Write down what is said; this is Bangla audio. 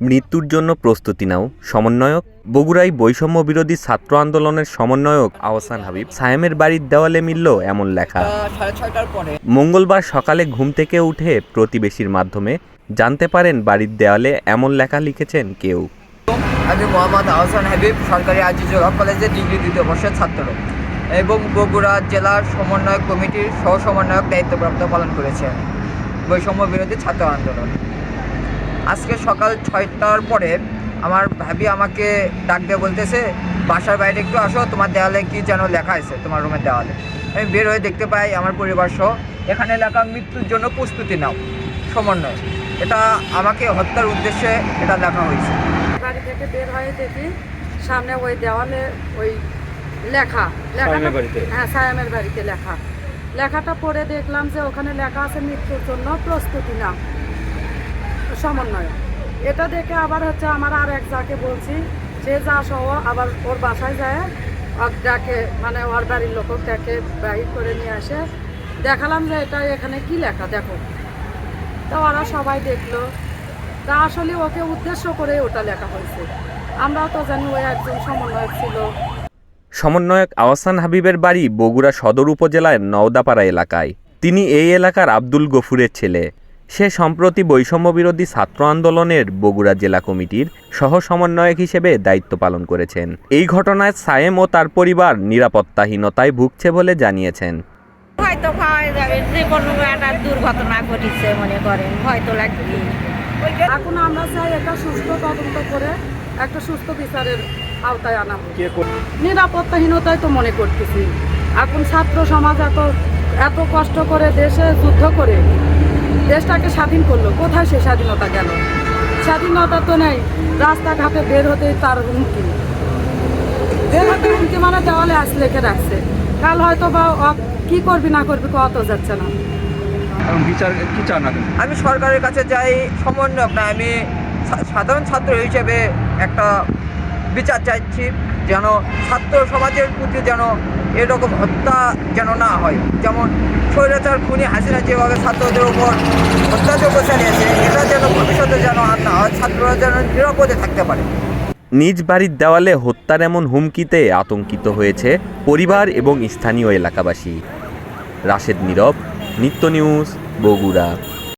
মৃত্যুর জন্য প্রস্তুতি নাও। সমন্বয়ক বগুড়ায় বৈষম্য বিরোধী ছাত্র আন্দোলনের সমন্বয়ক আহসান হাবিব সায়েমের বাড়ির দেওয়ালে মিলল এমন লেখা। মঙ্গলবার সকালে ঘুম থেকে উঠে প্রতিবেশীর মাধ্যমে জানতে পারেন বাড়ির দেওয়ালে এমন লেখা লিখেছেন কেউ। আমি মোহাম্মদ আহসান হাবিব সরকারি আজিজুল হক কলেজের ডিগ্রি দ্বিতীয় বর্ষের ছাত্র এবং বগুড়া জেলার সমন্বয়ক কমিটির সহ সমন্বয়ক দায়িত্বপ্রাপ্ত পালন করেছে বৈষম্য বিরোধী ছাত্র আন্দোলন। আজকে সকাল ছয়টার পরে আমার ভাবি আমাকে ডাক দিয়ে বলতেছে বাসার বাইরে একটু আসো তোমার দেওয়ালে কি যেন লেখা আছে তোমার রুমের দেওয়ালে। আমি বের হয়ে দেখতে পাই আমার পরিবার সহ এখানে লেখা মৃত্যুর জন্য প্রস্তুতি নাও সমন্বয়। এটা আমাকে হত্যার উদ্দেশ্যে এটা লেখা হয়েছে। বাড়ি থেকে বের হয়ে দেখি সামনে ওই দেওয়ালে ওই লেখা লেখাটা হ্যাঁ সায়ামের বাড়িতে লেখা। লেখাটা পড়ে দেখলাম যে ওখানে লেখা আছে মৃত্যুর জন্য প্রস্তুতি নাম সমন্বয়। এটা দেখে আবার হচ্ছে আমার আর এক যাকে বলছি, সে যা সহ আবার ওর বাসায় যায় ডাকে মানে ওর বাড়ির লোক ডাকে বাইর করে নিয়ে আসে। দেখালাম যে এটা এখানে কি লেখা, দেখো। তা ওরা সবাই দেখল। তা আসলে ওকে উদ্দেশ্য করে ওটা লেখা হয়েছে। আমরাও তো জানি ও একজন সমন্বয়ক ছিল। সমন্বয়ক আহসান হাবিবের বাড়ি বগুড়া সদর উপজেলার নওদাপাড়া এলাকায়। তিনি এই এলাকার আব্দুল গফুরের ছেলে। সে সম্প্রতি বৈষম্য বিরোধী ছাত্র আন্দোলনের বগুড়া জেলা কমিটির সহ সমন্বয়ক হিসেবে দায়িত্ব পালন করেছেন। এই ঘটনায় সায়েম ও তার পরিবার নিরাপত্তাহীনতায় ভুগছে বলে জানিয়েছেন। হয়তো যাবে। যে কোনো একটা দুর্ঘটনা ঘটেছে মনে করেন হয়তো লাগবে। এখন আমরা চাই একটা সুস্থ তদন্ত করে একটা সুস্থ বিচারের আওতায় আনা হোক। নিরাপত্তাহীনতাই তো মনে করতেছি। এখন ছাত্র সমাজ এত এত কষ্ট করে দেশে যুদ্ধ করে দেশটাকে স্বাধীন করল। কোথায় সে স্বাধীনতা গেল? স্বাধীনতা তো নেই। রাস্তাঘাটে বের হতেই তার হুমকি। বের হতে হুমকি মানে দেওয়ালে আস লেখে রাখছে। কাল হয়তো বা কি করবি না করবি কত যাচ্ছে না। এবং বিচার কি চান আমি সরকারের কাছে যাই সমন্বয়ক না আমি সাধারণ ছাত্র হিসেবে একটা বিচার চাইছি যেন ছাত্র সমাজের প্রতি যেন এরকম হত্যা যেন না হয়। যেমন স্বৈরাচার, খুনি, হাসিনা যেভাবে ছাত্রদের উপর অত্যাচার চালিয়েছে, এটা যেন ভবিষ্যতে যেন আর না হয়, ছাত্ররা যেন নিরাপদে থাকতে পারে। নিজ বাড়ির দেওয়ালে হত্যার এমন হুমকিতে আতঙ্কিত হয়েছে পরিবার এবং স্থানীয় এলাকাবাসী। রাশেদ নীরব, নিত্য নিউজ, বগুড়া।